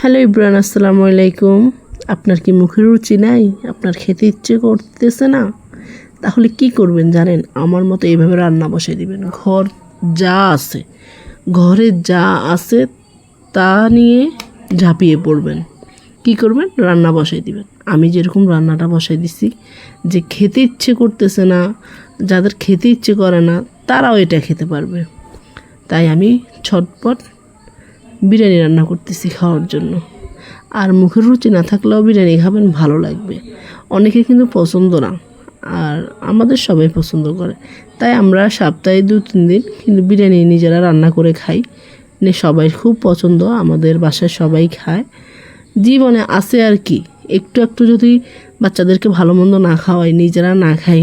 Hello Ibran, আসসালামু আলাইকুম। আপনার কি মুখের রুচি নাই? আপনার খেতে ইচ্ছে করতেছে না? তাহলে কি করবেন জানেন? আমার মতো এইভাবে রান্না বসাই দিবেন। ঘর যা আছে, ঘরে যা আছে তা নিয়ে ঝাঁপিয়ে পড়বেন। কি করবেন? রান্না বসাই দিবেন। আমি যেরকম রান্নাটা বসাই দিছি, যে খেতে ইচ্ছে করতেছে না, যাদের খেতে ইচ্ছে করে না, তারাও এটা খেতে পারবে। তাই আমি ছটপট বিরিয়ানি রান্না করতেছি খাওয়ার জন্য। আর মুখের রুচি না থাকলেও বিরিয়ানি খাবেন, ভালো লাগবে। অনেকে কিন্তু পছন্দ না, আর আমাদের সবাই পছন্দ করে। তাই আমরা সপ্তাহে দু, তিন দিন কিন্তু বিরিয়ানি নিজেরা রান্না করে খাই। নে সবাই খুব পছন্দ, আমাদের বাসায় সবাই খায়। জীবনে আছে আর কি, একটু একটু যদি বাচ্চাদেরকে ভালো মন্দ না খাওয়াই, নিজেরা না খাই,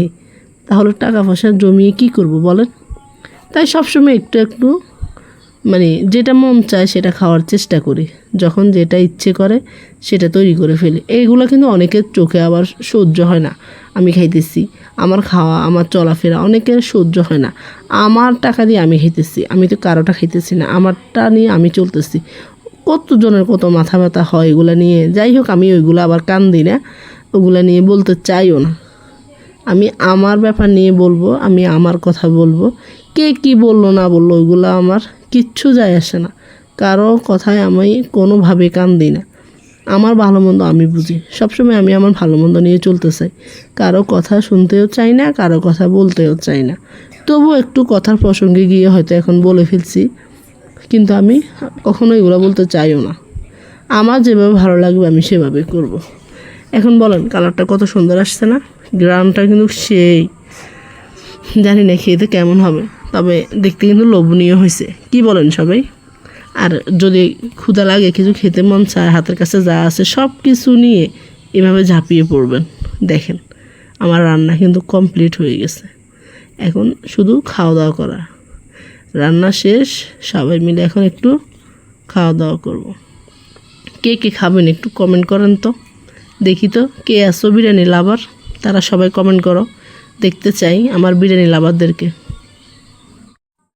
তাহলে টাকা পয়সা জমিয়ে কি করব বলেন? তাই সবসময় একটু একটু মানে যেটা মন চায় সেটা খাওয়ার চেষ্টা করি। যখন যেটা ইচ্ছে করে, সেটা তৈরি করে ফেলি। এইগুলো কিন্তু অনেকের চোখে আবার সহ্য হয় না। আমি খাইতেছি, আমার খাওয়া, আমার চলাফেরা অনেকের সহ্য হয় না। আমার টাকা দিয়ে আমি খাইতেছি, আমি তো কারোটা খাইতেছি না, আমারটা নিয়ে আমি চলতেছি। কতজনের কত মাথা ব্যথা হয় এগুলো নিয়ে। যাই হোক, আমি ওইগুলো আবার কান দিই না, ওগুলো নিয়ে বলতে চাইও না। আমি আমার ব্যাপার নিয়ে বলব, আমি আমার কথা বলব। কে কি বলল না বলল, ওইগুলো আমার কিচ্ছু যায় আসে না। কারও কথায় আমি কোনোভাবে কান দিই না। আমার ভালো মন্দ আমি বুঝি। সবসময় আমি আমার ভালো মন্দ নিয়ে চলতে চাই। কারও কথা শুনতেও চাই না, কারও কথা বলতেও চাই না। তবু একটু কথার প্রসঙ্গে গিয়ে হয়তো এখন বলে ফেলছি। কিন্তু আমি কখনো এগুলো বলতে চাইও না। আমার যেভাবে ভালো লাগবে আমি সেভাবে করব। এখন বলেন, কালারটা কত সুন্দর আসছে না? গ্রামটা কিন্তু সেই। জানি না খেতে কেমন হবে। তবে দেখতে কিন্তু লোভনীয় হয়েছে। কি বলেন সবাই? আর যদি ক্ষুধা লাগে, কিছু খেতে মন চায়, হাতের কাছে যা আছে সব কিছু নিয়ে এভাবে ঝাঁপিয়ে পড়বেন। দেখেন, আমার রান্না কিন্তু কমপ্লিট হয়ে গেছে। এখন শুধু খাওয়া দাওয়া করা। রান্না শেষ, সবাই মিলে এখন একটু খাওয়া দাওয়া করব। কে কে খাবেন একটু কমেন্ট করেন তো। দেখি তো কে আসো বিরিয়ানি লাভার তারা সবাই কমেন্ট করো। দেখতে চাই আমার বিরিয়ানি লাভারদেরকে